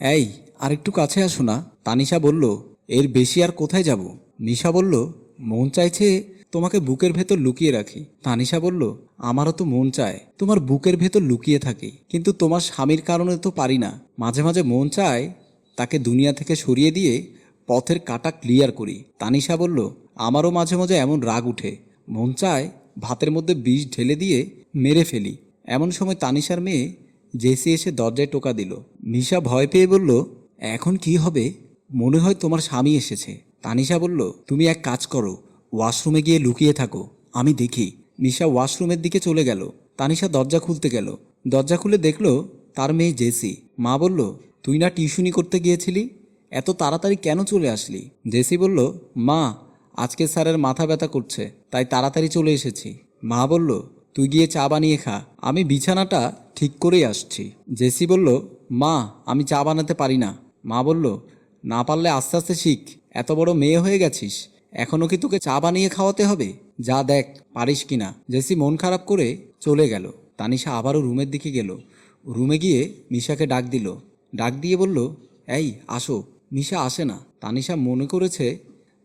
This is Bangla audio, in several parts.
এই আর একটু কাছে আসো না। তানিশা বলল, এর বেশি আর কোথায় যাব? নিশা বলল, মন চাইছে তোমাকে বুকের ভেতর লুকিয়ে রাখি। তানিশা বলল, আমারও তো মন চায়, তোমার বুকের ভেতর লুকিয়ে থাকি, কিন্তু তোমার স্বামীর কারণে তো পারি না। মাঝে মাঝে মন চায় তাকে দুনিয়া থেকে সরিয়ে দিয়ে পথের কাটা ক্লিয়ার করি। তানিশা বলল, আমারও মাঝে মাঝে এমন রাগ উঠে। মন চায় ভাতের মধ্যে বিষ ঢেলে দিয়ে মেরে ফেলি। এমন সময় তানিশার মেয়ে জেসি এসে দরজায় টোকা দিল। নিশা ভয় পেয়ে বলল, এখন কি হবে? মনে হয় তোমার স্বামী এসেছে। তানিশা বলল, তুমি এক কাজ করো, ওয়াশরুমে গিয়ে লুকিয়ে থাকো, আমি দেখি। নিশা ওয়াশরুমের দিকে চলে গেল। তানিশা দরজা খুলতে গেল। দরজা খুলে দেখল, তার মেয়ে জেসি। মা বলল, তুই না টিউশনি করতে গিয়েছিলি? এত তাড়াতাড়ি কেন চলে আসলি? জেসি বলল, মা, আজকে স্যারের মাথা ব্যথা করছে, তাই তাড়াতাড়ি চলে এসেছি। মা বলল তুই গিয়ে চা বানিয়ে খা। আমি বিছানাটা ঠিক করেই আসছি। জেসি বলল, মা, আমি চা বানাতে পারি না। মা বলল, না পারলে আস্তে আস্তে শিখ। এত বড় মেয়ে হয়ে গেছিস। এখনও কি তোকে চা বানিয়ে খাওয়াতে হবে? যা দেখ, পারিস কিনা জেসি মন খারাপ করে চলে গেল। তানিশা আবারও রুমের দিকে গেল। রুমে গিয়ে মিশাকে ডাক দিল। ডাক দিয়ে বলল, এই, আসো। মিশা আসে না। তানিশা মনে করেছে,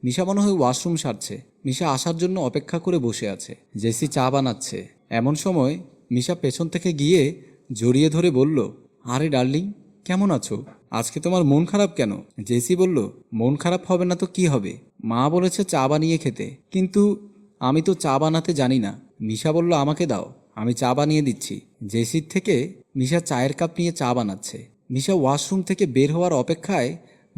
মিশা মনে হয় ওয়াশরুম সারছে। মিশা আসার জন্য অপেক্ষা করে বসে আছে। জেসি চা বানাচ্ছে। এমন সময় মিশা পেছন থেকে গিয়ে জড়িয়ে ধরে বলল, আরে ডার্লিং, কেমন আছো? আজকে তোমার মন খারাপ কেন? জেসি বলল, মন খারাপ হবে না তো কি হবে? মা বলেছে চা বানিয়ে খেতে, কিন্তু আমি তো চা বানাতে জানি না। মিশা বলল, আমাকে দাও, আমি চা বানিয়ে দিচ্ছি। জেসির থেকে মিশা চায়ের কাপ নিয়ে চা বানাচ্ছে। মিশা ওয়াশরুম থেকে বের হওয়ার অপেক্ষায়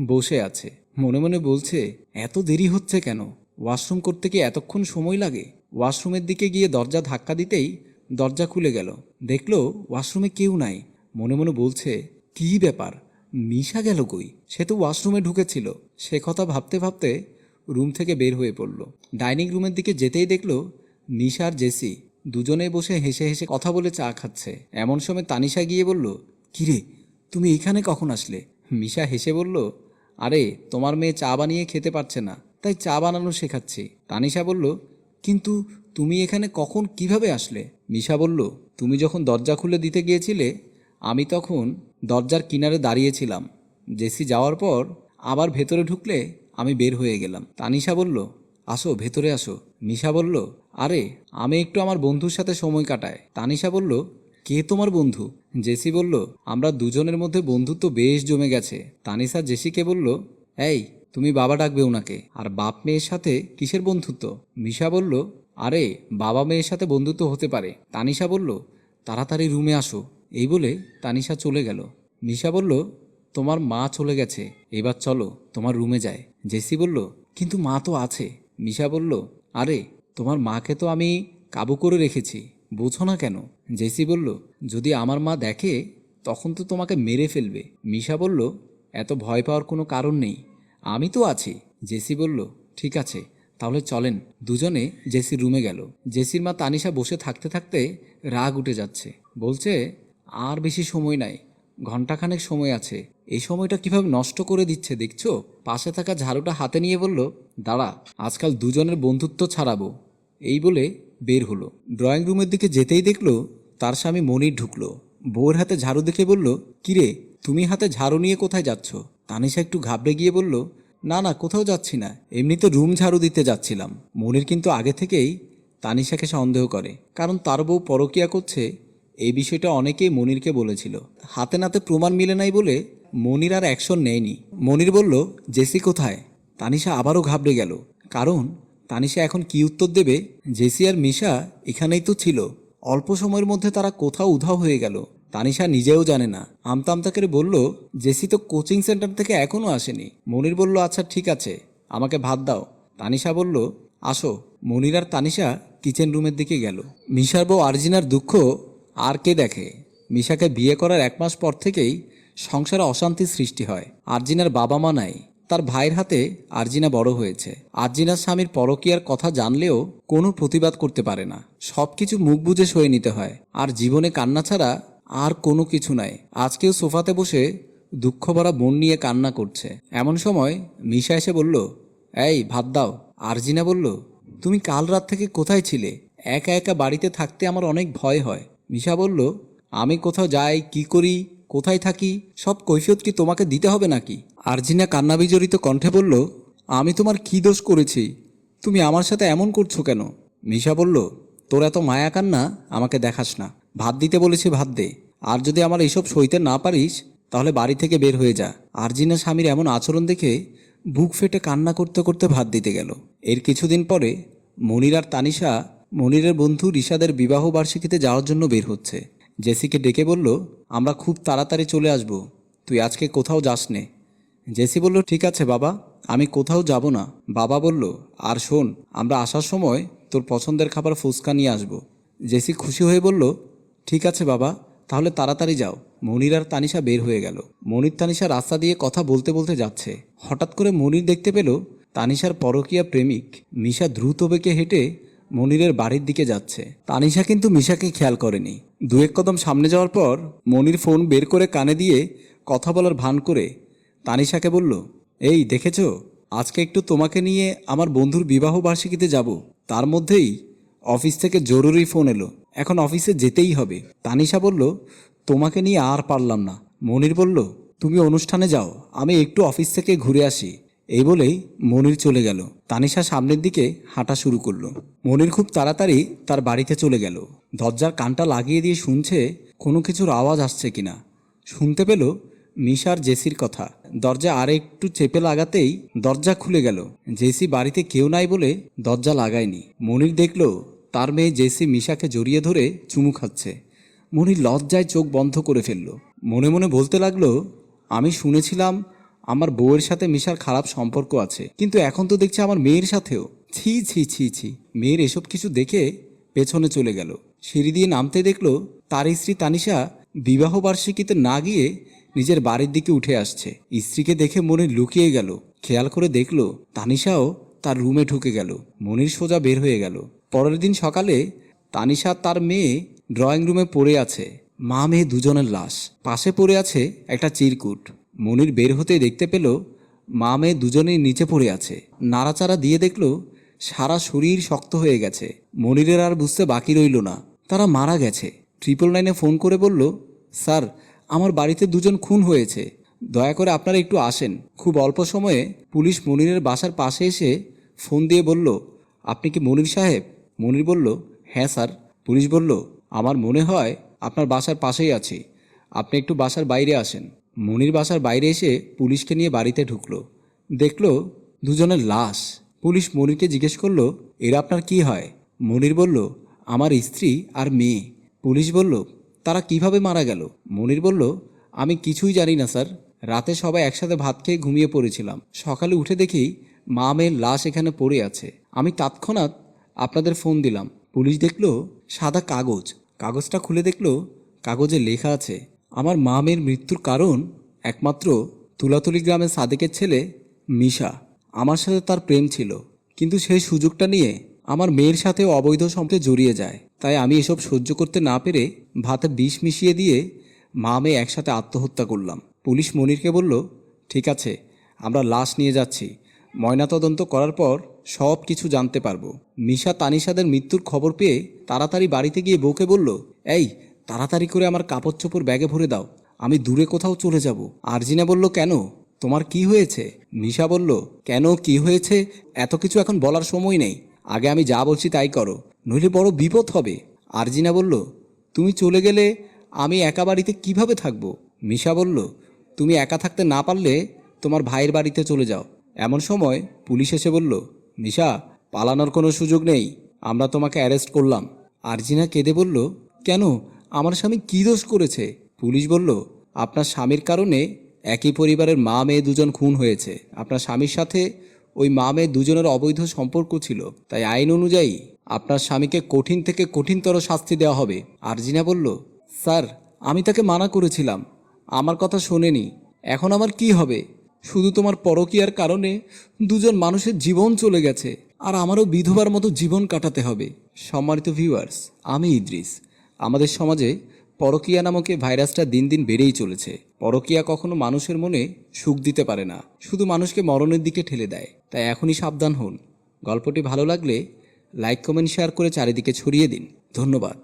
বসে আছে। মনে মনে বলছে, এত দেরি হচ্ছে কেন? ওয়াশরুম করতে কি এতক্ষণ সময় লাগে? ওয়াশরুমের দিকে গিয়ে দরজা ধাক্কা দিতেই দরজা খুলে গেল। দেখল ওয়াশরুমে কেউ নাই। মনে মনে বলছে, কি ব্যাপার? মিশা গেল কই? সে তো ওয়াশরুমে ঢুকেছিল। সে কথা ভাবতে ভাবতে রুম থেকে বের হয়ে পড়ল। ডাইনিং রুমের দিকে যেতেই দেখল নিশা আর জেসি দুজনে বসে হেসে হেসে কথা বলে চা খাচ্ছে। এমন সময় তানিশা গিয়ে বলল কিরে তুমি এখানে কখন আসলে? মিশা হেসে বলল, আরে, তোমার মেয়ে চা বানিয়ে খেতে পারছে না। তাই চা বানানো শেখাচ্ছি। তানিশা বলল, কিন্তু তুমি এখানে কখন কীভাবে আসলে? মিশা বলল, তুমি যখন দরজা খুলে দিতে গিয়েছিলে, আমি তখন দরজার কিনারে দাঁড়িয়েছিলাম। জেসি যাওয়ার পর আবার ভেতরে ঢুকলে আমি বের হয়ে গেলাম। তানিশা বলল, আসো, ভেতরে আসো। মিশা বলল, আরে, আমি একটু আমার বন্ধুর সাথে সময় কাটাই। তানিশা বলল, কে তোমার বন্ধু? জেসি বলল, আমরা দুজনের মধ্যে বন্ধুত্ব বেশ জমে গেছে। তানিশা জেসিকে বলল, এই তুমি বাবা ডাকবে ওনাকে আর বাপ মেয়ের সাথে কিসের বন্ধুত্ব? মিশা বলল, আরে, বাবা মেয়ের সাথে বন্ধুত্ব হতে পারে। তানিশা বলল, তাড়াতাড়ি রুমে আসো। এই বলে তানিশা চলে গেল। মিশা বলল, তোমার মা চলে গেছে। এবার চলো, তোমার রুমে যায় জেসি বলল, কিন্তু মা তো আছে। মিশা বলল, আরে, তোমার মাকে তো আমি কাবু করে রেখেছি। বোঝো না কেন? জেসি বলল, যদি আমার মা দেখে, তখন তো তোমাকে মেরে ফেলবে। মিশা বলল, এত ভয় পাওয়ার কোনো কারণ নেই। আমি তো আছি। জেসি বলল, ঠিক আছে, তাহলে চলেন। দুজনে জেসির রুমে গেল। জেসির মা তানিশা বসে থাকতে থাকতে রাগ উঠে যাচ্ছে। বলছে, আর বেশি সময় নাই ঘন্টাখানেক সময় আছে। এই সময়টা কীভাবে নষ্ট করে দিচ্ছে, দেখছ? পাশে থাকা ঝাড়ুটা হাতে নিয়ে বলল, দাঁড়া, আজকাল দুজনের বন্ধুত্ব ছাড়াবো। এই বলে বের হলো। ড্রয়িং রুমের দিকে যেতেই দেখল, তার স্বামী মনির ঢুকলো। বউয়ের হাতে ঝাড়ু দেখে বলল, কিরে, তুমি হাতে ঝাড়ু নিয়ে কোথায় যাচ্ছ? তানিশা একটু ঘাবড়ে গিয়ে বলল, না না, কোথাও যাচ্ছি না। এমনিতে রুম ঝাড়ু দিতে যাচ্ছিলাম। মনির কিন্তু আগে থেকেই তানিশাকে সন্দেহ করে। কারণ তার বউ পরকিয়া করছে, এই বিষয়টা অনেকেই মনিরকে বলেছিল। হাতে নাতে প্রমাণ মিলে নাই বলে মনির আর অ্যাকশন নেয়নি। মনির বলল, জেসি কোথায়? তানিশা আবারও ঘাবড়ে গেল। কারণ তানিশা এখন কি উত্তর দেবে? জেসি আর মিশা এখানেই তো ছিল। অল্প সময়ের মধ্যে তারা কোথাও উধাও হয়ে গেল। তানিশা নিজেও জানে না। আমতা আমতা করে বলল, জেসি তো কোচিং সেন্টার থেকে এখনও আসেনি। মনির বলল আচ্ছা ঠিক আছে, আমাকে ভাত দাও। তানিশা বলল, আসো। মনির আর তানিশা কিচেন রুমের দিকে গেল। মিশার বউ আরজিনার দুঃখ আর কে দেখে? মিশাকে বিয়ে করার এক মাস পর থেকেই সংসারে অশান্তির সৃষ্টি হয়। আরজিনার বাবা মা নাই। তার ভাইয়ের হাতে আরজিনা বড় হয়েছে। আরজিনার স্বামীর পরকীয়ার কথা জানলেও কোনো প্রতিবাদ করতে পারে না। সব কিছু মুখ বুঝে সয়ে নিতে হয়। আর জীবনে কান্না ছাড়া আর কোনো কিছু নাই। আজকেও সোফাতে বসে দুঃখ ভরা মন নিয়ে কান্না করছে। এমন সময় মিশা এসে বলল, এই, ভাত দাও। আরজিনা বলল, তুমি কাল রাত থেকে কোথায় ছিলে? একা একা বাড়িতে থাকতে আমার অনেক ভয় হয়। মিশা বলল, আমি কোথাও যাই, কি করি, কোথায় থাকি, সব কৈফিয়ত কি তোমাকে দিতে হবে নাকি? আরজিনা কান্নাবিজড়িত কণ্ঠে বলল, আমি তোমার কী দোষ করেছি? তুমি আমার সাথে এমন করছ কেন? মিশা বলল, তোর এত মায়া কান্না আমাকে দেখাস না। ভাত দিতে বলেছি, ভাত দে। আর যদি আমার এইসব সইতে না পারিস, তাহলে বাড়ি থেকে বের হয়ে যা। আরজিনা স্বামীর এমন আচরণ দেখে বুক ফেটে কান্না করতে করতে ভাত দিতে গেল। এর কিছুদিন পরে মনির আর তানিশা মনিরের বন্ধু রিশাদের বিবাহ বার্ষিকীতে যাওয়ার জন্য বের হচ্ছে। জেসিকে ডেকে বলল, আমরা খুব তাড়াতাড়ি চলে আসব। তুই আজকে কোথাও যাস নে জেসি বলল, ঠিক আছে বাবা, আমি কোথাও যাব না। বাবা বলল, আর শোন, আমরা আসার সময় তোর পছন্দের খাবার ফুচকা নিয়ে আসব। জেসি খুশি হয়ে বলল, ঠিক আছে বাবা। তাহলে তাড়াতাড়ি যাও। মনির আর তানিশা বের হয়ে গেল। মনির তানিশা রাস্তা দিয়ে কথা বলতে বলতে যাচ্ছে। হঠাৎ করে মনির দেখতে পেল তানিশার পরকীয়া প্রেমিক মিশা দ্রুত বেঁকে হেঁটে মনিরের বাড়ির দিকে যাচ্ছে। তানিশা কিন্তু মিশাকে খেয়াল করেনি। দু এক কদম সামনে যাওয়ার পর মনির ফোন বের করে কানে দিয়ে কথা বলার ভান করে তানিশাকে বলল, এই, দেখেছ? আজকে একটু তোমাকে নিয়ে আমার বন্ধুর বিবাহ বার্ষিকীতে যাব। তার মধ্যেই অফিস থেকে জরুরি ফোন এলো। এখন অফিসে যেতেই হবে। তানিশা বলল, তোমাকে নিয়ে আর পারলাম না। মনির বলল, তুমি অনুষ্ঠানে যাও, আমি একটু অফিস থেকে ঘুরে আসি। এই বলেই মনির চলে গেল। তানিশা সামনের দিকে হাঁটা শুরু করল। মনির খুব তাড়াতাড়ি তার বাড়িতে চলে গেল। দরজার কানটা লাগিয়ে দিয়ে শুনছে কোনো কিছুর আওয়াজ আসছে কিনা। শুনতে পেল মিশার জেসির কথা। দরজা আর একটু চেপে লাগাতেই দরজা খুলে গেল। জেসি বাড়িতে কেউ নাই বলে দরজা লাগায়নি। মনির দেখল তার মেয়ে জেসি মিশাকে জড়িয়ে ধরে চুমু খাচ্ছে। মনির লজ্জায় চোখ বন্ধ করে ফেলল। মনে মনে বলতে লাগল, আমি শুনেছিলাম আমার বউয়ের সাথে মিশার খারাপ সম্পর্ক আছে, কিন্তু এখন তো দেখছি আমার মেয়ের সাথেও। ছি ছি ছি ছি, মেয়ের এসব কিছু দেখে পেছনে চলে গেল। সিঁড়ি দিয়ে নামতে দেখল, তার স্ত্রী তানিশা বিবাহ বার্ষিকীতে না গিয়ে নিজের বাড়ির দিকে উঠে আসছে। স্ত্রীকে দেখে মনে লুকিয়ে গেল। খেয়াল করে দেখল, তানিশাও তার রুমে ঢুকে গেল। মনির সোজা বের হয়ে গেল। পরের দিন সকালে তানিশা তার মেয়ে ড্রয়িং রুমে পড়ে আছে। মা মেয়ে দুজনের লাশ। পাশে পড়ে আছে একটা চিরকুট। মনির বের হতে দেখতে পেল মা মেয়ে দুজনেই নিচে পড়ে আছে। নাড়াচাড়া দিয়ে দেখল সারা শরীর শক্ত হয়ে গেছে। মনিরের আর বুঝতে বাকি রইল না। তারা মারা গেছে। ট্রিপল নাইনে ফোন করে বলল, স্যার, আমার বাড়িতে দুজন খুন হয়েছে। দয়া করে আপনারা একটু আসেন। খুব অল্প সময়ে পুলিশ মনিরের বাসার পাশে এসে ফোন দিয়ে বলল, আপনি কি মনির সাহেব? মনির বলল হ্যাঁ স্যার। পুলিশ বলল, আমার মনে হয় আপনার বাসার পাশেই আছে। আপনি একটু বাসার বাইরে আসেন। মনির বাসার বাইরে এসে পুলিশকে নিয়ে বাড়িতে ঢুকলো। দেখল দুজনের লাশ। পুলিশ মনিরকে জিজ্ঞেস করল, এরা আপনার কি হয়? মনির বলল, আমার স্ত্রী আর মেয়ে। পুলিশ বলল, তারা কীভাবে মারা গেল? মনির বলল, আমি কিছুই জানি না স্যার। রাতে সবাই একসাথে ভাত খেয়ে ঘুমিয়ে পড়েছিলাম। সকালে উঠে দেখি মা মেয়ের লাশ এখানে পড়ে আছে। আমি তৎক্ষণাৎ আপনাদের ফোন দিলাম। পুলিশ দেখল সাদা কাগজ। কাগজটা খুলে দেখল কাগজে লেখা আছে, আমার মা মেয়ের মৃত্যুর কারণ একমাত্র তুলাতুলি গ্রামের সাদেকের ছেলে মিশা। আমার সাথে তার প্রেম ছিল, কিন্তু সেই সুযোগটা নিয়ে আমার মেয়ের সাথে অবৈধ সম্পর্কে জড়িয়ে যায়। তাই আমি এসব সহ্য করতে না পেরে ভাতে বিষ মিশিয়ে দিয়ে মা মেয়ে একসাথে আত্মহত্যা করলাম। পুলিশ মনিরকে বলল, ঠিক আছে, আমরা লাশ নিয়ে যাচ্ছি। ময়নাতদন্ত করার পর সব কিছু জানতে পারব। মিশা তানিশাদের মৃত্যুর খবর পেয়ে তাড়াতাড়ি বাড়িতে গিয়ে বউকে বলল, এই, তাড়াতাড়ি করে আমার কাপড় চোপড় ব্যাগে ভরে দাও, আমি দূরে কোথাও চলে যাব। আরজিনা বলল, কেন? তোমার কি হয়েছে? মিশা বলল, কেন, কি হয়েছে? এত কিছু এখন বলার সময় নেই। আগে আমি যা বলছি তাই করো, নইলে বড় বিপদ হবে। আরজিনা বলল, তুমি চলে গেলে আমি একা বাড়িতে কীভাবে থাকব? মিশা বলল, তুমি একা থাকতে না পারলে তোমার ভাইয়ের বাড়িতে চলে যাও। এমন সময় পুলিশ এসে বলল মিশা পালানোর কোনো সুযোগ নেই, আমরা তোমাকে অ্যারেস্ট করলাম। আরজিনা কেঁদে বলল, কেন? আমার স্বামী কী দোষ করেছে? পুলিশ বলল, আপনার স্বামীর কারণে একই পরিবারের মা মেয়ে দুজন খুন হয়েছে। আপনার স্বামীর সাথে ওই মা মেয়ে দুজনের অবৈধ সম্পর্ক ছিল। তাই আইন অনুযায়ী আপনার স্বামীকে কঠিন থেকে কঠিনতর শাস্তি দেওয়া হবে। আরজিনা বলল, স্যার, আমি তাকে মানা করেছিলাম। আমার কথা শোনেনি। এখন আমার কি হবে? শুধু তোমার পরকীয়ার কারণে দুজন মানুষের জীবন চলে গেছে, আর আমারও বিধবার মতো জীবন কাটাতে হবে। সম্মানিত ভিউয়ার্স আমি ইদ্রিস। আমাদের সমাজে পরকীয়া নামক ভাইরাসটা দিন দিন বেড়েই চলেছে। পরকীয়া কখনো মানুষের মনে সুখ দিতে পারে না, শুধু মানুষকে মরণের দিকে ঠেলে দেয়। তাই এখনই সাবধান হন। গল্পটি ভালো লাগলে লাইক কমেন্ট শেয়ার করে চারিদিকে ছড়িয়ে দিন। ধন্যবাদ।